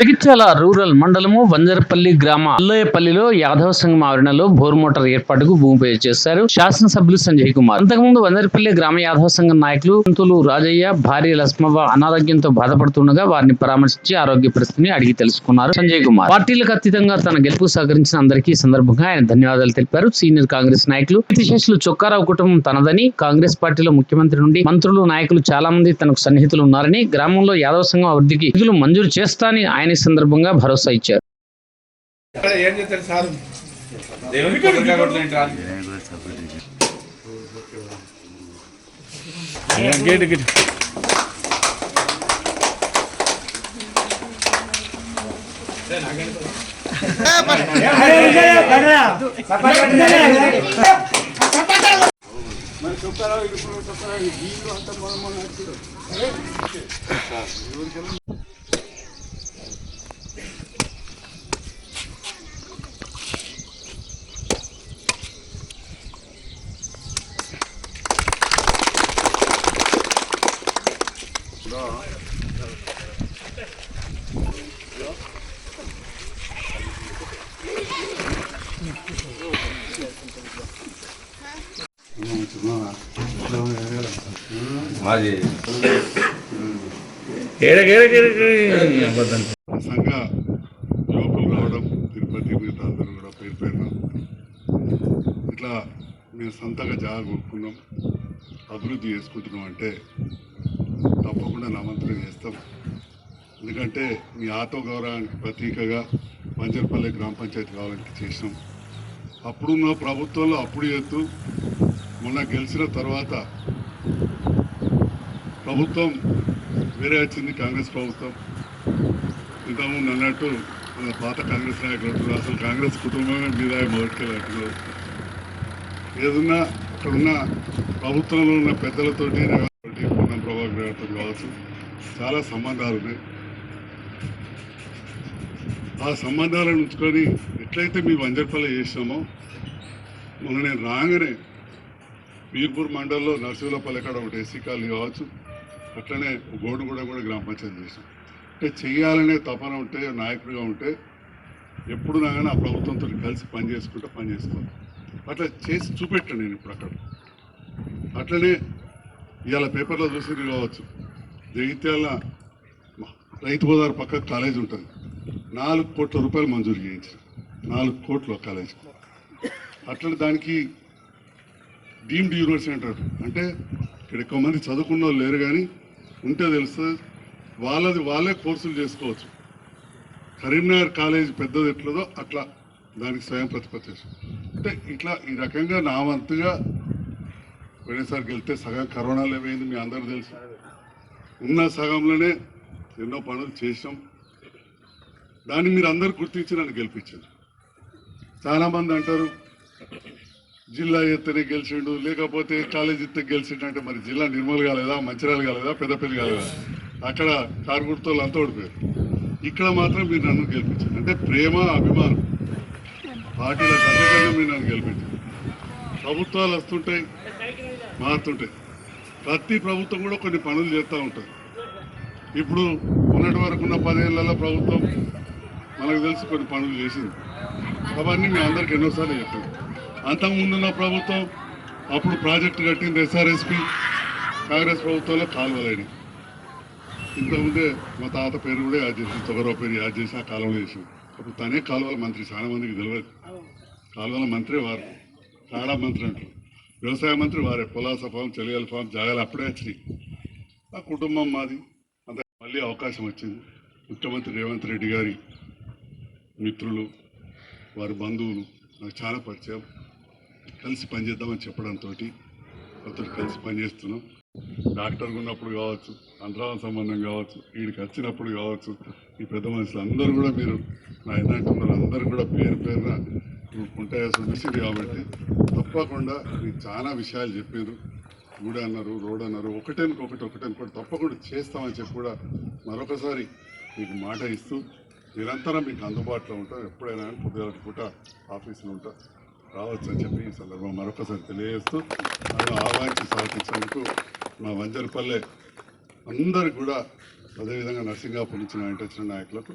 Jagtial rural మండలము వంజరపల్లి గ్రామ అల్లయ్యపల్లిలో యాదవ సంఘం ఆవరణలో బోర్ మోటార్ ఏర్పాటుకు భూమి పూజ చేశారు శాసనసభ్యులు సంజయ్ కుమార్. అంతకుముందు వంజరపల్లి గ్రామ యాదవ సంఘం నాయకులు పంతులు రాజయ్య భార్య లక్ష్మవ్వ అనారోగ్యంతో బాధపడుతుండగా వారిని పరామర్శించి ఆరోగ్య పరిస్థితిని అడిగి తెలుసుకున్నారు సంజయ్ కుమార్. పార్టీలకు అతీతంగా తన గెలుపు సహకరించిన అందరికీ సందర్భంగా ఆయన ధన్యవాదాలు తెలిపారు. సీనియర్ కాంగ్రెస్ నాయకులు కీర్తిశేషులు చొక్కారావు కుటుంబం తనదని కాంగ్రెస్ పార్టీలో ముఖ్యమంత్రి నుండి మంత్రులు నాయకులు చాలా మంది తనకు సన్నిహితులు ఉన్నారని గ్రామంలో యాదవ సంఘం అభివృద్ధికి నిధులు మంజూరు చేస్తానని ఆయన ఈ సందర్భంగా భరోసా ఇచ్చారు ఇక్కడ ఏం చేస్తారు సార్ దేవునికి కొబ్బరికాయ కొట్టలేంటి మాది ఏడ ఏడ ఏడ సంఘ యువకులు రావడం తిరుపతి మిగతా అందరూ కూడా పేరు పేరున. ఇట్లా మేము సొంతగా జాగా కొనుక్కున్నాం అభివృద్ధి చేసుకుంటున్నాం అంటే తప్పకుండా నామంతరం చేస్తాం. ఎందుకంటే మీ ఆత్మగౌరవానికి ప్రతీకగా పంచర్పల్లి గ్రామ పంచాయతీ కావాలని చేసినాం. అప్పుడున్న ప్రభుత్వంలో అప్పుడు ఎత్తు మొన్న గెలిచిన తర్వాత ప్రభుత్వం వేరే వచ్చింది కాంగ్రెస్ ప్రభుత్వం. ఇంతకుముందు అన్నట్టు మన పాత కాంగ్రెస్ నాయకులు అసలు కాంగ్రెస్ కుటుంబమే మీద మొదటికెళ్ళట్టున్నారు ఏదన్నా అక్కడున్న ప్రభుత్వంలో ఉన్న పెద్దలతోటి రేవంత్ ప్రభాకర్ గారితో కావచ్చు. చాలా సంబంధాలు ఉన్నాయి. ఆ సంబంధాలను ఉంచుకొని ఎట్లయితే మీ వంజర్పల్లి చేసినామో మొన్న నేను రాగానే పీర్పూర్ మండలంలో నర్సులపల్లి కాడ ఒకటి ఎస్సీ కాలనీ కావచ్చు. అట్లనే గోడుగూడ కూడా గ్రామ పంచాయతీ చేసాం అంటే చేయాలనే తపన ఉంటే నాయకుడిగా ఉంటే ఎప్పుడు కానీ ఆ ప్రభుత్వంతో కలిసి పని చేసుకుంటూ పని చేసుకోవాలి. అట్లా చేసి చూపెట్టాను నేను ఇప్పుడు అక్కడ. అట్లనే ఇవాళ పేపర్లో చూసి కావచ్చు. జగిత్యాల రైతు గోదావరి పక్క కాలేజ్ ఉంటుంది. నాలుగు కోట్ల రూపాయలు మంజూరు చేయించిన. నాలుగు కోట్ల కాలేజ్. అట్లా దానికి డీమ్డ్ యూనివర్సిటీ అంటారు. అంటే ఇక్కడ ఎక్కువ మంది చదువుకున్న వాళ్ళు లేరు కానీ ఉంటే తెలుస్తుంది. వాళ్ళది వాళ్ళే కోర్సులు చేసుకోవచ్చు. కరీంనగర్ కాలేజ్ పెద్దది ఎట్లదో అట్లా దానికి స్వయం ప్రతిపత్తి అంటే ఇట్లా ఈ రకంగా నా వంతుగా పోయినసారికి వెళ్తే సగం కరోనాలో ఏమైంది మీ అందరూ తెలుసు. ఉన్న సగంలోనే ఎన్నో పనులు చేసాం దాన్ని మీరు అందరు గుర్తించి నన్ను గెలిపించారు చాలామంది అంటారు జిల్లా ఎత్తనే గెలిచిండు లేకపోతే కాలేజ్ ఎత్తే గెలిచిండు అంటే మరి జిల్లా నిర్మల్ కాలేదా మంచిర్యాల కాలేదా పెద్దపల్లి కాలేదా? అక్కడ కారుగుర్తోళ్ళు అంతా ఓడిపోయారు. ఇక్కడ మాత్రం మీరు నన్ను గెలిపించారు. అంటే ప్రేమ అభిమానం. పార్టీల కథకంగా మీరు నన్ను గెలిపించారు. ప్రభుత్వాలు వస్తుంటాయి మారుతుంటాయి. ప్రతి ప్రభుత్వం కూడా కొన్ని పనులు చేస్తూ ఉంటుంది. ఇప్పుడు ఉన్నటి వరకు ఉన్న పదేళ్ళలో ప్రభుత్వం మనకు తెలిసి కొన్ని పనులు చేసింది. అవన్నీ మీ అందరికి ఎన్నోసార్లు చెప్పాను. అంతకుముందున్న ప్రభుత్వం అప్పుడు ప్రాజెక్టు కట్టింది ఎస్ఆర్ఎస్పి. కాంగ్రెస్ ప్రభుత్వంలో కాలువలేని ఇంతకుముందే మా తాత పేరు కూడా యాజ్ చేసి తొగరో పేరు యాజ్ చేసి ఆ కాలువలు చేసింది అప్పుడు తనే కాలువల మంత్రి చాలా మందికి తెలియదు. కాలువల మంత్రి వారు. కాడా మంత్రి అంటారు. వ్యవసాయ మంత్రి వారే. పొలాస ఫామ్ చెలియాల ఫామ్ జాగాలు అప్పుడే వచ్చినాయి. ఆ కుటుంబం మాది. అంత మళ్ళీ అవకాశం వచ్చింది. ముఖ్యమంత్రి రేవంత్ రెడ్డి గారి మిత్రులు వారి బంధువులు నాకు చాలా పరిచయం. కలిసి పనిచేద్దామని చెప్పడంతో అతను కలిసి పనిచేస్తున్నాం. డాక్టర్ ఉన్నప్పుడు కావచ్చు అంతరాల సంబంధం కావచ్చు వీడికి వచ్చినప్పుడు కావచ్చు ఈ పెద్ద మనుషులు అందరూ కూడా మీరు నా ఏంటంటున్నారు అందరూ కూడా పేరు పేరున ఉంటాయి అసలు కాబట్టి తప్పకుండా మీరు చాలా విషయాలు చెప్పారు. గుడి అన్నారు రోడ్ అన్నారు ఒకటేనికి ఒకటి ఒకటి తప్పకుండా చేస్తామని చెప్పి కూడా మరొకసారి మీకు మాట ఇస్తూ నిరంతరం మీకు అందుబాటులో ఉంటాం. ఎప్పుడైనా పొద్దుగల పూట ఆఫీస్లో ఉంటాం. రావచ్చు అని చెప్పి ఈ సందర్భం మరొకసారి తెలియజేస్తూ నన్ను ఆహ్వానించి స్వాగతించినందుకు మా వంజరపల్లె అందరు కూడా అదేవిధంగా నర్సింగాపూర్ నుంచి నా ఇంటి వచ్చిన నాయకులకు